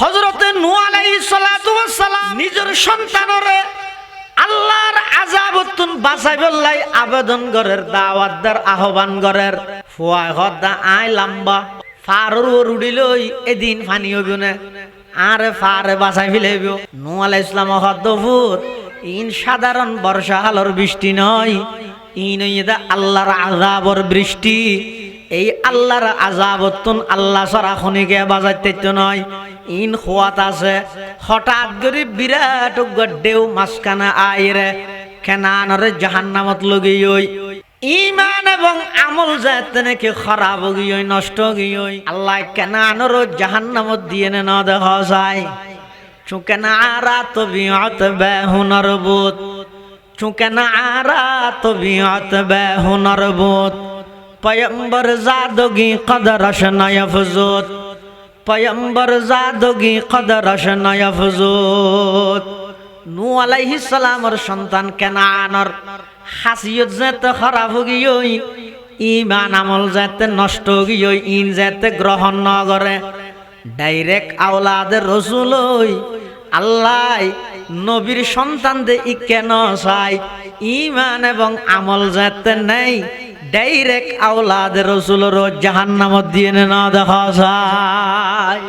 হজরতে নিজের সন্তানরে আল্লাহর আজাবতুন বাঁচাইবল্লাই আবেদন গরের দাওয়াতদার আহ্বান হদ্দা আয় লাম্বা এদিন ইন সাধারণ বর্ষা বৃষ্টি নয়, ইন আল্লাহর আজাবর বৃষ্টি। এই আল্লাহর আজাবতুন আল্লাহ সরা খনিকে বাজাইতে নয়। ইন খোয়াত আছে, হঠাৎ করে বিরাট গড্ডেও মাঝখানে আইরে কেনানরে জাহান্নামত লগি ওই। ইমান এবং আমল যাতে নাকি খারাপ গিয়ে নষ্ট গিয়ে আল্লাহ কেনানর জাহান্নামত দিয়ে নে না দেখা যায় চুকে না আরা তো বিহত বে হুনর বুত চুকে না আরা তো বিহত বে পয়ম্বর নয় ফজুত পয়ম্বর জাদগি কদর নয় ফজুত নু আলাইহিস সালামর সন্তান কেনানর। হাসিয়ত যাতে খারাপ গিয়ই ইমান আমল যাতে নষ্ট গিয়ই ইন যাতে গ্রহণ ন করে ডাইরেক্ট আওলাদের রসুলই, আল্লাহ নবীর সন্তান দে ই কেন চাই ইমান এবং আমল যাতে নেই ডাইরেক্ট আওলাদ রসুলের জাহান্নামত দিয়ে না দেখা যায়।